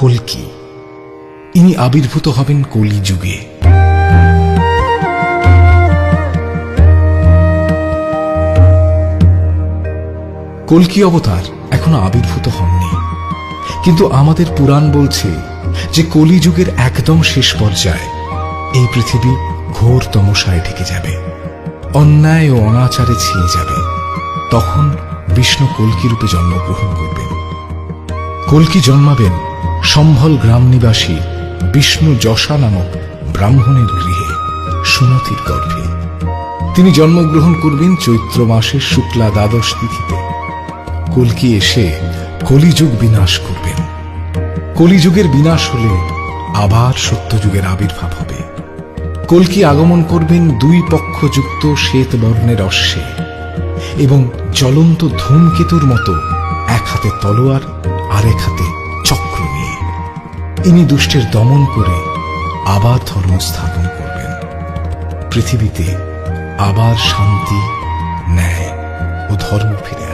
কলকি ইনি আবির্ভূত হবেন কলি যুগে কলকি অবতার? এখনও আবির্ভূত হননি। কিন্তু আমাদের পুরাণ বলছে যে কলিযুগের একদম শেষ পর্যায়ে এই পৃথিবী ঘোর তমসায় ঢেকে যাবে। অন্যায় ও অনাচারে ছিয়ে যাবে। তখন বিষ্ণু কলকি রূপে জন্মগ্রহণ করবেন? কলকি জন্মাবেন? সম্ভল গ্রাম নিবাসী বিষ্ণু যশা নামক ব্রাহ্মণের গৃহে সুমতির গর্ভে। তিনি জন্মগ্রহণ করবেন চৈত্র মাসের শুক্লা দ্বাদশ তিথিতে। কলকি এসে কলিযুগ বিনাশ করবেন। কলিযুগের বিনাশ হলে আবার সত্যযুগের আবির্ভাব হবে। কলকি আগমন করবেন দুই পক্ষযুক্ত শ্বেত বর্ণের অশ্বে এবং জ্বলন্ত ধূমকেতুর মতো এক হাতে তলোয়ার, আরেক হাতে ইনি দুষ্টের দমন করে আবার ধর্ম স্থাপন করবেন। পৃথিবীতে আবার শান্তি, ন্যায় ও ধর্ম ফিরে